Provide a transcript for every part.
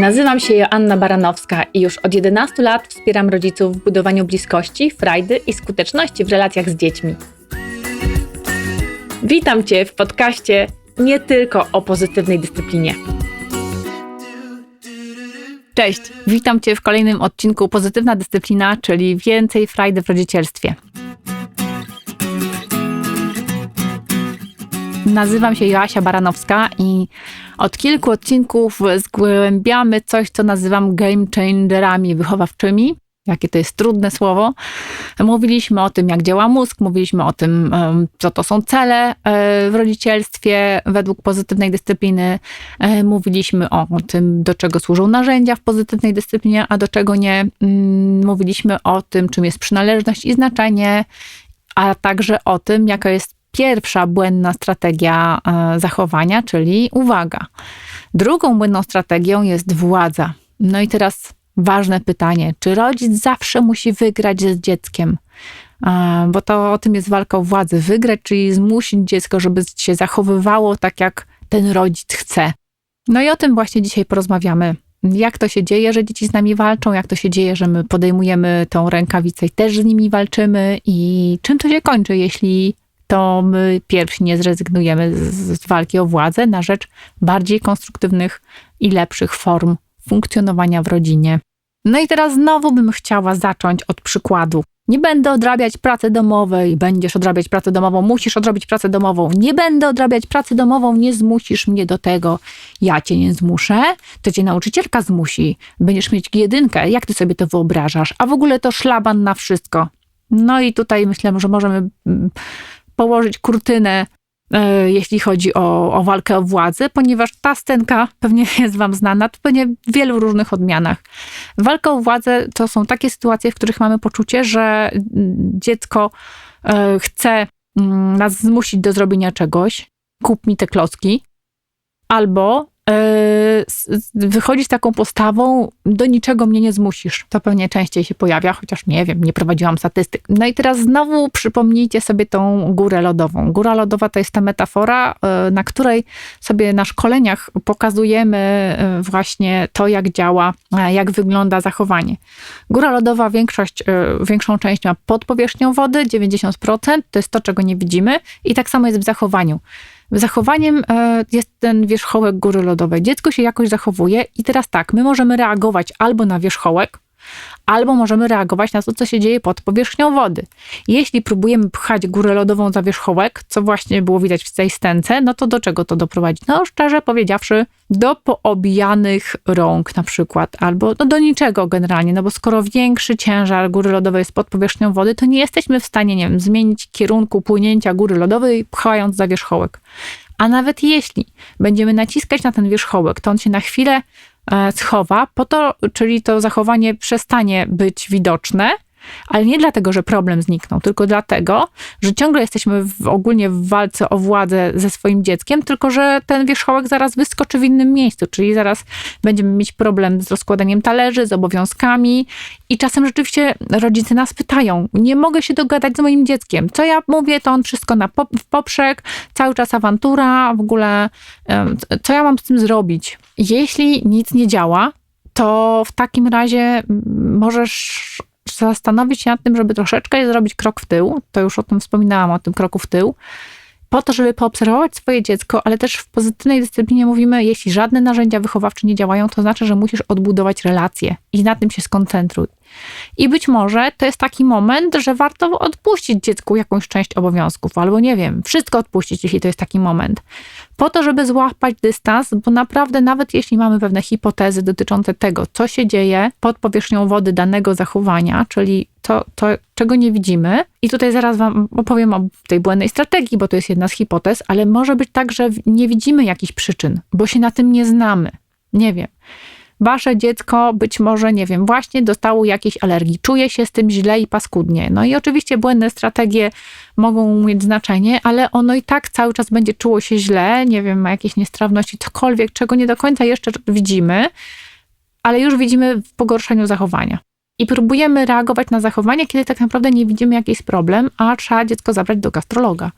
Nazywam się Joanna Baranowska i już od 11 lat wspieram rodziców w budowaniu bliskości, frajdy i skuteczności w relacjach z dziećmi. Witam Cię w podcaście nie tylko o pozytywnej dyscyplinie. Cześć, witam Cię w kolejnym odcinku Pozytywna Dyscyplina, czyli więcej frajdy w rodzicielstwie. Nazywam się Joasia Baranowska i od kilku odcinków zgłębiamy coś, co nazywam game changerami wychowawczymi. Jakie to jest trudne słowo. Mówiliśmy o tym, jak działa mózg, mówiliśmy o tym, co to są cele e, w rodzicielstwie według pozytywnej dyscypliny. E, mówiliśmy o tym, do czego służą narzędzia w pozytywnej dyscyplinie, a do czego nie. Mm, mówiliśmy o tym, czym jest przynależność i znaczenie, a także o tym, jaka jest pierwsza błędna strategia e, zachowania, czyli uwaga. Drugą błędną strategią jest władza. No i teraz ważne pytanie, czy rodzic zawsze musi wygrać z dzieckiem? E, bo to o tym jest walka o władzę. Wygrać, czyli zmusić dziecko, żeby się zachowywało tak, jak ten rodzic chce. No i o tym właśnie dzisiaj porozmawiamy. Jak to się dzieje, że dzieci z nami walczą, jak to się dzieje, że my podejmujemy tą rękawicę i też z nimi walczymy, i czym to się kończy, jeśli to my pierwsi nie zrezygnujemy z, walki o władzę na rzecz bardziej konstruktywnych i lepszych form funkcjonowania w rodzinie. No i teraz znowu bym chciała zacząć od przykładu. Nie będę odrabiać pracy domowej, będziesz odrabiać pracę domową, musisz odrobić pracę domową. Nie będę odrabiać pracy domową, nie zmusisz mnie do tego. Ja cię nie zmuszę, to cię nauczycielka zmusi. Będziesz mieć jedynkę, jak ty sobie to wyobrażasz? A w ogóle to szlaban na wszystko. No i tutaj myślę, że możemy mm, położyć kurtynę, e, jeśli chodzi o, o walkę o władzę, ponieważ ta scenka pewnie jest Wam znana, to pewnie w wielu różnych odmianach. Walka o władzę to są takie sytuacje, w których mamy poczucie, że dziecko e, chce mm, nas zmusić do zrobienia czegoś, kup mi te klocki, albo wychodzić taką postawą, do niczego mnie nie zmusisz. To pewnie częściej się pojawia, chociaż nie wiem, nie prowadziłam statystyk. No i teraz znowu przypomnijcie sobie tą górę lodową. Góra lodowa to jest ta metafora, e, na której sobie na szkoleniach pokazujemy e, właśnie to, jak działa, jak wygląda zachowanie. Góra lodowa większość, większą część ma pod powierzchnią wody, 90%, to jest to, czego nie widzimy i tak samo jest w zachowaniu. Zachowaniem e, jest ten wierzchołek góry lodowej. Dziecko się jakoś zachowuje i teraz tak, my możemy reagować albo na wierzchołek, albo możemy reagować na to, co się dzieje pod powierzchnią wody. Jeśli próbujemy pchać górę lodową za wierzchołek, co właśnie było widać w tej stence, no to do czego to doprowadzi? No szczerze powiedziawszy, do poobijanych rąk na przykład, albo no do niczego generalnie, no bo skoro większy ciężar góry lodowej jest pod powierzchnią wody, to nie jesteśmy w stanie, nie wiem, zmienić kierunku płynięcia góry lodowej pchając za wierzchołek. A nawet jeśli będziemy naciskać na ten wierzchołek, to on się na chwilę schowa, po to, czyli to zachowanie przestanie być widoczne, ale nie dlatego, że problem zniknął, tylko dlatego, że ciągle jesteśmy w, ogólnie w walce o władzę ze swoim dzieckiem, tylko że ten wierzchołek zaraz wyskoczy w innym miejscu, czyli zaraz będziemy mieć problem z rozkładaniem talerzy, z obowiązkami i czasem rzeczywiście rodzice nas pytają, nie mogę się dogadać z moim dzieckiem, co ja mówię, to on wszystko na pop, w poprzek, cały czas awantura, w ogóle co ja mam z tym zrobić? Jeśli nic nie działa, to w takim razie możesz zastanowić się nad tym, żeby troszeczkę zrobić krok w tył. To już o tym wspominałam, o tym kroku w tył. Po to, żeby poobserwować swoje dziecko, ale też w pozytywnej dyscyplinie mówimy, jeśli żadne narzędzia wychowawcze nie działają, to znaczy, że musisz odbudować relacje i na tym się skoncentruj. I być może to jest taki moment, że warto odpuścić dziecku jakąś część obowiązków, albo nie wiem, wszystko odpuścić, jeśli to jest taki moment. Po to, żeby złapać dystans, bo naprawdę, nawet jeśli mamy pewne hipotezy dotyczące tego, co się dzieje pod powierzchnią wody danego zachowania, czyli to, to, czego nie widzimy. I tutaj zaraz Wam opowiem o tej błędnej strategii, bo to jest jedna z hipotez, ale może być tak, że nie widzimy jakichś przyczyn, bo się na tym nie znamy. Nie wiem wasze dziecko być może, nie wiem, właśnie dostało jakiejś alergii, czuje się z tym źle i paskudnie. No i oczywiście błędne strategie mogą mieć znaczenie, ale ono i tak cały czas będzie czuło się źle, nie wiem, ma jakieś niestrawności, cokolwiek, czego nie do końca jeszcze widzimy, ale już widzimy w pogorszeniu zachowania. I próbujemy reagować na zachowanie, kiedy tak naprawdę nie widzimy jakiś problem, a trzeba dziecko zabrać do gastrologa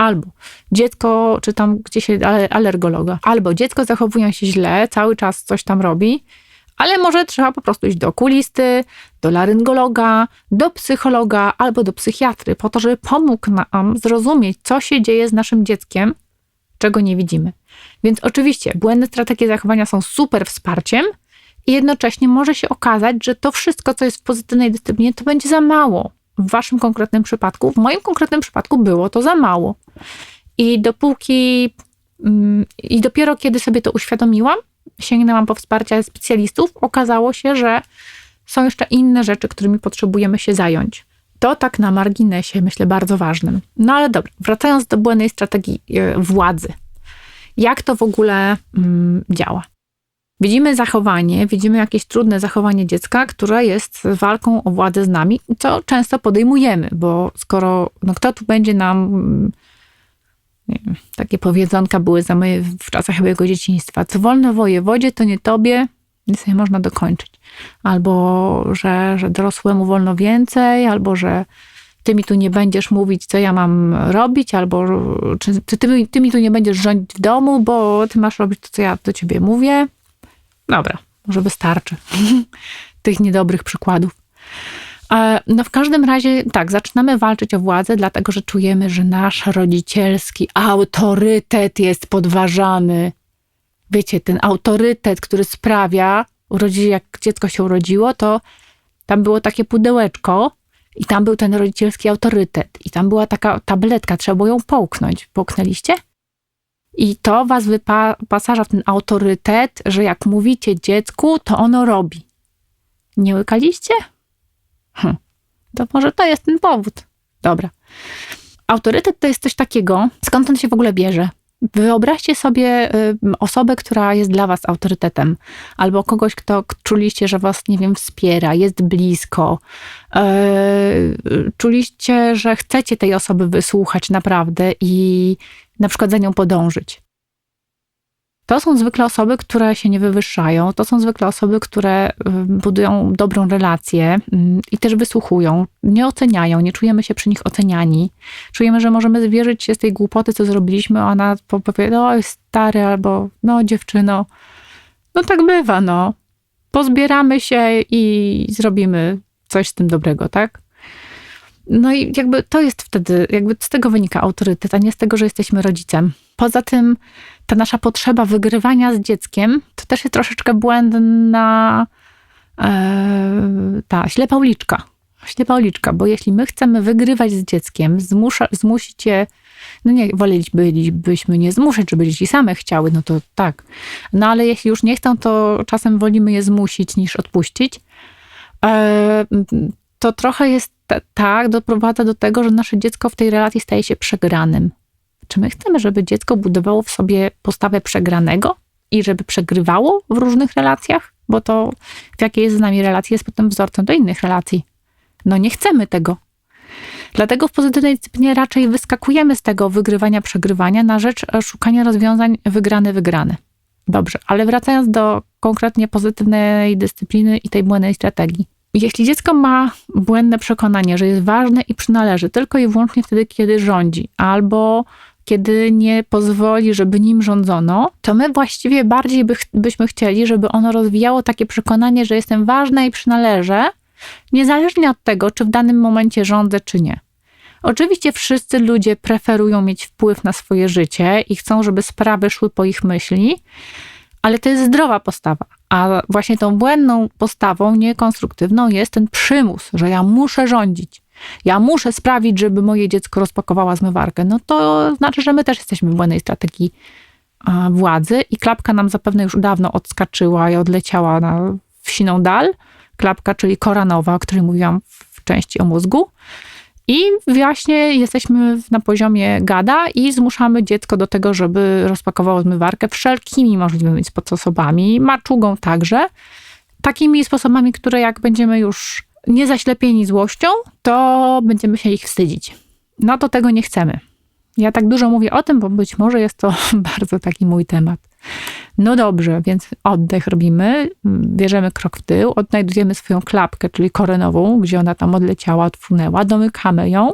Albo dziecko, czy tam gdzieś alergologa, albo dziecko zachowuje się źle, cały czas coś tam robi, ale może trzeba po prostu iść do okulisty, do laryngologa, do psychologa albo do psychiatry, po to, żeby pomógł nam zrozumieć, co się dzieje z naszym dzieckiem, czego nie widzimy. Więc oczywiście błędne strategie zachowania są super wsparciem i jednocześnie może się okazać, że to wszystko, co jest w pozytywnej dyscyplinie, to będzie za mało. W waszym konkretnym przypadku, w moim konkretnym przypadku było to za mało. I dopóki, mm, i dopiero kiedy sobie to uświadomiłam, sięgnęłam po wsparcie specjalistów, okazało się, że są jeszcze inne rzeczy, którymi potrzebujemy się zająć. To tak na marginesie, myślę, bardzo ważnym. No ale dobra, wracając do błędnej strategii e, władzy. Jak to w ogóle mm, działa? Widzimy zachowanie, widzimy jakieś trudne zachowanie dziecka, które jest walką o władzę z nami, co często podejmujemy, bo skoro no kto tu będzie nam. Takie powiedzonka były za moje, w czasach mojego dzieciństwa. Co wolno wojewodzie, to nie tobie, nic nie można dokończyć. Albo, że, że dorosłemu wolno więcej, albo, że ty mi tu nie będziesz mówić, co ja mam robić, albo czy, czy ty, ty mi tu nie będziesz rządzić w domu, bo ty masz robić to, co ja do ciebie mówię. Dobra, może wystarczy tych niedobrych przykładów. No w każdym razie tak, zaczynamy walczyć o władzę, dlatego że czujemy, że nasz rodzicielski autorytet jest podważany. Wiecie, ten autorytet, który sprawia, urodzi, jak dziecko się urodziło, to tam było takie pudełeczko i tam był ten rodzicielski autorytet i tam była taka tabletka, trzeba było ją połknąć. Połknęliście? I to was wyposaża w ten autorytet, że jak mówicie dziecku, to ono robi. Nie łykaliście? Hm. To może to jest ten powód. Dobra. Autorytet to jest coś takiego, skąd on się w ogóle bierze? Wyobraźcie sobie osobę, która jest dla was autorytetem, albo kogoś, kto czuliście, że was, nie wiem, wspiera, jest blisko. Y, czuliście, że chcecie tej osoby wysłuchać naprawdę i na przykład za nią podążyć. To są zwykle osoby, które się nie wywyższają, to są zwykle osoby, które budują dobrą relację i też wysłuchują, nie oceniają, nie czujemy się przy nich oceniani. Czujemy, że możemy zwierzyć się z tej głupoty, co zrobiliśmy, a ona powie, no stary, albo no dziewczyno. No tak bywa, no. Pozbieramy się i zrobimy coś z tym dobrego, tak? No i jakby to jest wtedy, jakby z tego wynika autorytet, a nie z tego, że jesteśmy rodzicem. Poza tym ta nasza potrzeba wygrywania z dzieckiem to też jest troszeczkę błędna e, ta ślepa uliczka. Ślepa uliczka, bo jeśli my chcemy wygrywać z dzieckiem, zmusza, zmusić je, no nie, wolelibyśmy nie zmuszać, żeby dzieci same chciały, no to tak. No ale jeśli już nie chcą, to czasem wolimy je zmusić niż odpuścić. E, to trochę jest tak, doprowadza do tego, że nasze dziecko w tej relacji staje się przegranym. Czy my chcemy, żeby dziecko budowało w sobie postawę przegranego i żeby przegrywało w różnych relacjach? Bo to, w jakiej jest z nami relacji, jest potem wzorcem do innych relacji. No nie chcemy tego. Dlatego w pozytywnej dyscyplinie raczej wyskakujemy z tego wygrywania, przegrywania na rzecz szukania rozwiązań wygrane-wygrane. Dobrze, ale wracając do konkretnie pozytywnej dyscypliny i tej błędnej strategii. Jeśli dziecko ma błędne przekonanie, że jest ważne i przynależy tylko i wyłącznie wtedy, kiedy rządzi, albo kiedy nie pozwoli, żeby nim rządzono, to my właściwie bardziej by, byśmy chcieli, żeby ono rozwijało takie przekonanie, że jestem ważna i przynależę, niezależnie od tego, czy w danym momencie rządzę, czy nie. Oczywiście wszyscy ludzie preferują mieć wpływ na swoje życie i chcą, żeby sprawy szły po ich myśli, ale to jest zdrowa postawa. A właśnie tą błędną postawą, niekonstruktywną jest ten przymus, że ja muszę rządzić. Ja muszę sprawić, żeby moje dziecko rozpakowało zmywarkę. No to znaczy, że my też jesteśmy w błędnej strategii władzy i klapka nam zapewne już dawno odskaczyła i odleciała na wsiną dal. Klapka, czyli koranowa, o której mówiłam w części o mózgu. I właśnie jesteśmy na poziomie gada i zmuszamy dziecko do tego, żeby rozpakowało zmywarkę wszelkimi możliwymi sposobami, maczugą także. Takimi sposobami, które jak będziemy już nie zaślepieni złością, to będziemy się ich wstydzić. No to tego nie chcemy. Ja tak dużo mówię o tym, bo być może jest to bardzo taki mój temat. No dobrze, więc oddech robimy, bierzemy krok w tył, odnajdujemy swoją klapkę, czyli korenową, gdzie ona tam odleciała, odfunęła, domykamy ją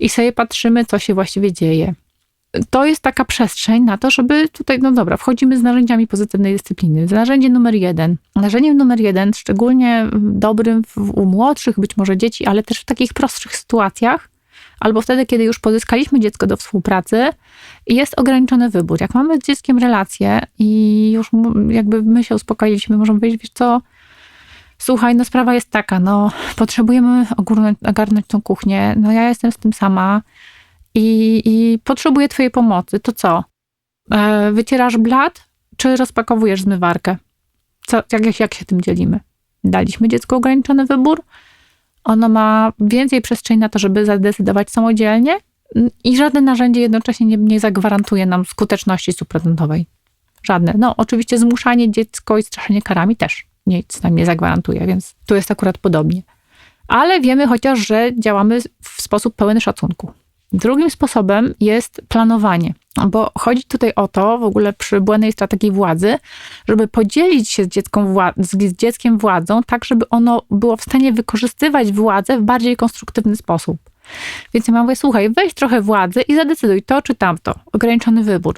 i sobie patrzymy, co się właściwie dzieje. To jest taka przestrzeń na to, żeby tutaj, no dobra, wchodzimy z narzędziami pozytywnej dyscypliny. Narzędzie numer jeden. Narzędziem numer jeden, szczególnie dobrym w, u młodszych, być może dzieci, ale też w takich prostszych sytuacjach, albo wtedy, kiedy już pozyskaliśmy dziecko do współpracy jest ograniczony wybór. Jak mamy z dzieckiem relację i już jakby my się uspokoiliśmy, możemy powiedzieć, wiesz co, słuchaj, no sprawa jest taka, no potrzebujemy ogarnąć tą kuchnię, no ja jestem z tym sama i, i potrzebuję twojej pomocy, to co? E, wycierasz blat, czy rozpakowujesz zmywarkę? Co, jak, jak się tym dzielimy? Daliśmy dziecku ograniczony wybór, ono ma więcej przestrzeni na to, żeby zadecydować samodzielnie i żadne narzędzie jednocześnie nie, nie zagwarantuje nam skuteczności stuprocentowej. Żadne. No, oczywiście zmuszanie dziecko i straszenie karami też nic nam nie zagwarantuje, więc tu jest akurat podobnie. Ale wiemy chociaż, że działamy w sposób pełen szacunku. Drugim sposobem jest planowanie, bo chodzi tutaj o to, w ogóle przy błędnej strategii władzy, żeby podzielić się z, z dzieckiem władzą, tak żeby ono było w stanie wykorzystywać władzę w bardziej konstruktywny sposób. Więc ja mówię, słuchaj, weź trochę władzy i zadecyduj to czy tamto. Ograniczony wybór.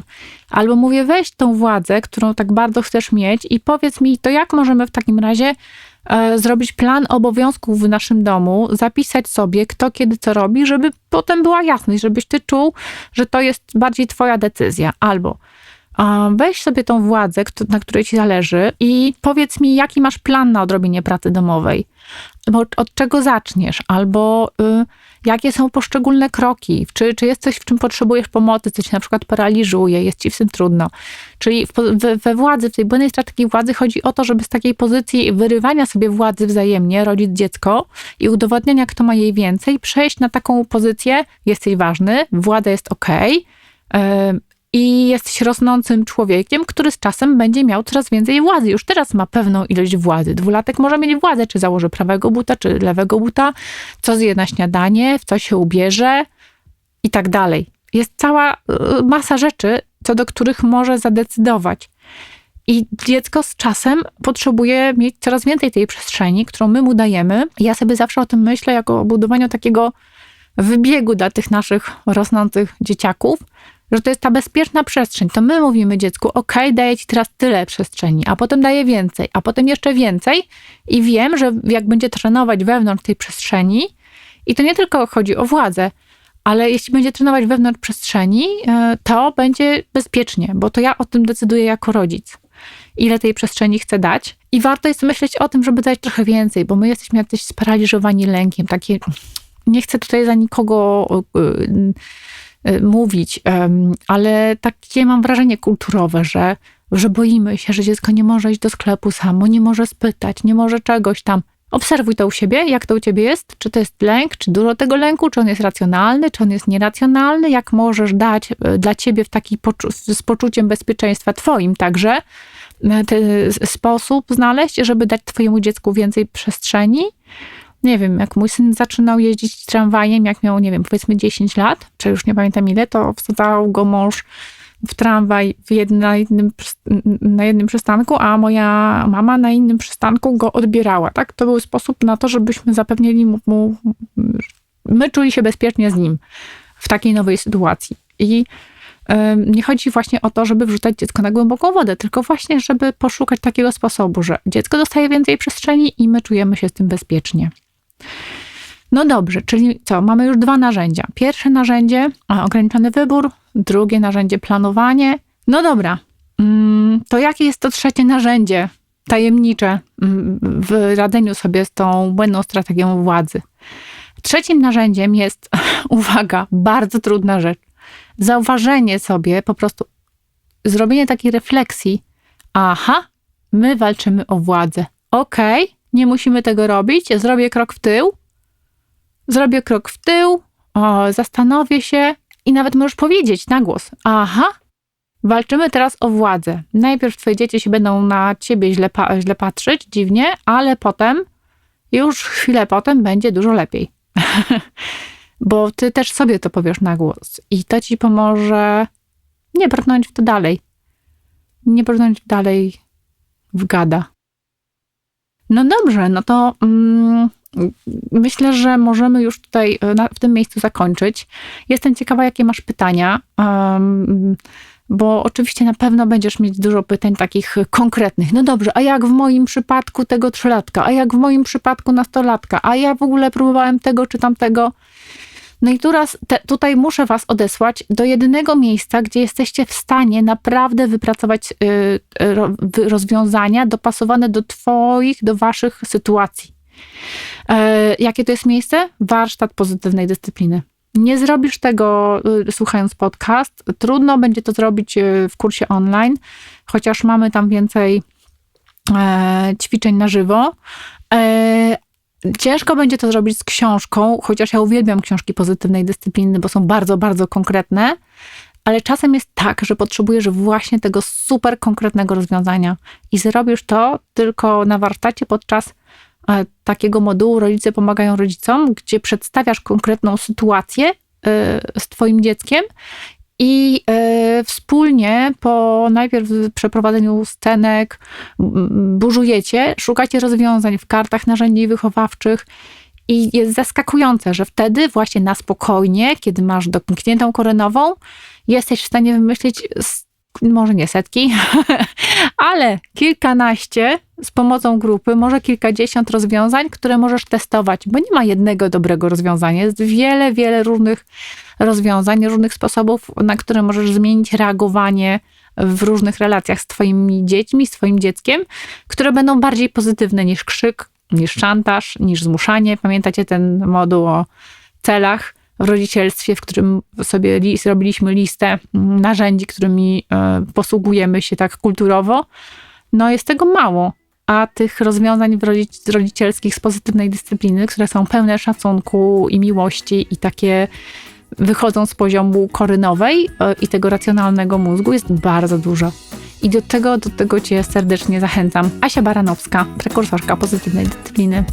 Albo mówię, weź tą władzę, którą tak bardzo chcesz mieć i powiedz mi, to jak możemy w takim razie e, zrobić plan obowiązków w naszym domu, zapisać sobie, kto kiedy co robi, żeby potem była jasność, żebyś ty czuł, że to jest bardziej twoja decyzja. Albo weź sobie tą władzę, na której ci zależy i powiedz mi, jaki masz plan na odrobienie pracy domowej. Od czego zaczniesz? Albo y, jakie są poszczególne kroki? Czy, czy jest coś, w czym potrzebujesz pomocy, coś na przykład paraliżuje, jest ci w tym trudno? Czyli w, we, we władzy, w tej błędnej strategii władzy chodzi o to, żeby z takiej pozycji wyrywania sobie władzy wzajemnie, rodzic dziecko i udowodnienia, kto ma jej więcej, przejść na taką pozycję, jesteś ważny, władza jest ok, i jesteś rosnącym człowiekiem, który z czasem będzie miał coraz więcej władzy. Już teraz ma pewną ilość władzy. Dwulatek może mieć władzę, czy założy prawego buta, czy lewego buta, co zje na śniadanie, w co się ubierze i tak dalej. Jest cała y, masa rzeczy, co do których może zadecydować. I dziecko z czasem potrzebuje mieć coraz więcej tej przestrzeni, którą my mu dajemy. Ja sobie zawsze o tym myślę jako o budowaniu takiego wybiegu dla tych naszych rosnących dzieciaków, że to jest ta bezpieczna przestrzeń. To my mówimy dziecku, ok, daję ci teraz tyle przestrzeni, a potem daję więcej, a potem jeszcze więcej i wiem, że jak będzie trenować wewnątrz tej przestrzeni, i to nie tylko chodzi o władzę, ale jeśli będzie trenować wewnątrz przestrzeni, e, to będzie bezpiecznie, bo to ja o tym decyduję jako rodzic. Ile tej przestrzeni chcę dać. I warto jest myśleć o tym, żeby dać trochę więcej, bo my jesteśmy jacyś sparaliżowani lękiem. Takie, nie chcę tutaj za nikogo e, mówić, ale takie mam wrażenie kulturowe, że, że boimy się, że dziecko nie może iść do sklepu samo, nie może spytać, nie może czegoś tam. Obserwuj to u siebie, jak to u ciebie jest, czy to jest lęk, czy dużo tego lęku, czy on jest racjonalny, czy on jest nieracjonalny, jak możesz dać y, dla ciebie w taki poczu- z poczuciem bezpieczeństwa twoim także y, ten sposób znaleźć, żeby dać twojemu dziecku więcej przestrzeni, nie wiem, jak mój syn zaczynał jeździć tramwajem, jak miał, nie wiem, powiedzmy 10 lat, czy już nie pamiętam ile, to wsadzał go mąż w tramwaj w jednym, na, jednym, na jednym przystanku, a moja mama na innym przystanku go odbierała, tak? To był sposób na to, żebyśmy zapewnili mu, mu my czuli się bezpiecznie z nim w takiej nowej sytuacji. I nie chodzi właśnie o to, żeby wrzucać dziecko na głęboką wodę, tylko właśnie, żeby poszukać takiego sposobu, że dziecko dostaje więcej przestrzeni i my czujemy się z tym bezpiecznie. No dobrze, czyli co? Mamy już dwa narzędzia. Pierwsze narzędzie ograniczony wybór, drugie narzędzie planowanie. No dobra, mm, to jakie jest to trzecie narzędzie tajemnicze mm, w radzeniu sobie z tą błędną strategią władzy? Trzecim narzędziem jest, uwaga, bardzo trudna rzecz. Zauważenie sobie, po prostu zrobienie takiej refleksji. Aha, my walczymy o władzę. Okej, okay, nie musimy tego robić. Zrobię krok w tył, zrobię krok w tył, o, zastanowię się i nawet możesz powiedzieć na głos: Aha, walczymy teraz o władzę. Najpierw twoje dzieci się będą na ciebie źle, pa źle patrzeć, dziwnie, ale potem, już chwilę potem, będzie dużo lepiej. Bo ty też sobie to powiesz na głos i to ci pomoże nie brnąć w to dalej. Nie brnąć dalej w gada. No dobrze, no to mm, myślę, że możemy już tutaj e, na, w tym miejscu zakończyć. Jestem ciekawa, jakie masz pytania. Um, bo oczywiście na pewno będziesz mieć dużo pytań takich konkretnych. No dobrze, a jak w moim przypadku tego trzylatka, a jak w moim przypadku nastolatka, a ja w ogóle próbowałem tego czy tamtego. No i teraz, te, tutaj muszę Was odesłać do jedynego miejsca, gdzie jesteście w stanie naprawdę wypracować y, y, rozwiązania dopasowane do Twoich, do Waszych sytuacji. E, jakie to jest miejsce? Warsztat pozytywnej dyscypliny. Nie zrobisz tego y, słuchając podcast. Trudno będzie to zrobić y, w kursie online, chociaż mamy tam więcej e, ćwiczeń na żywo. Ciężko będzie to zrobić z książką, chociaż ja uwielbiam książki pozytywnej dyscypliny, bo są bardzo, bardzo konkretne. Ale czasem jest tak, że potrzebujesz właśnie tego super konkretnego rozwiązania i zrobisz to tylko na warsztacie podczas E, takiego modułu Rodzice pomagają rodzicom, gdzie przedstawiasz konkretną sytuację e, z Twoim dzieckiem i e, wspólnie po najpierw przeprowadzeniu scenek burzujecie, szukacie rozwiązań w kartach narzędzi wychowawczych. I jest zaskakujące, że wtedy właśnie na spokojnie, kiedy masz domkniętą koronową, jesteś w stanie wymyślić może nie setki, ale kilkanaście z pomocą grupy, może kilkadziesiąt rozwiązań, które możesz testować, bo nie ma jednego dobrego rozwiązania. Jest wiele, wiele różnych rozwiązań, różnych sposobów, na które możesz zmienić reagowanie w różnych relacjach z Twoimi dziećmi, z Twoim dzieckiem, które będą bardziej pozytywne niż krzyk, niż szantaż, niż zmuszanie. Pamiętacie ten moduł o celach? w rodzicielstwie, w którym sobie zrobiliśmy listę narzędzi, którymi e, posługujemy się tak kulturowo, no jest tego mało. A tych rozwiązań rodzicielskich z pozytywnej dyscypliny, które są pełne szacunku i miłości i takie wychodzą z poziomu korynowej e, i tego racjonalnego mózgu, jest bardzo dużo. I do tego, do tego Cię serdecznie zachęcam. Asia Baranowska, prekursorka pozytywnej dyscypliny.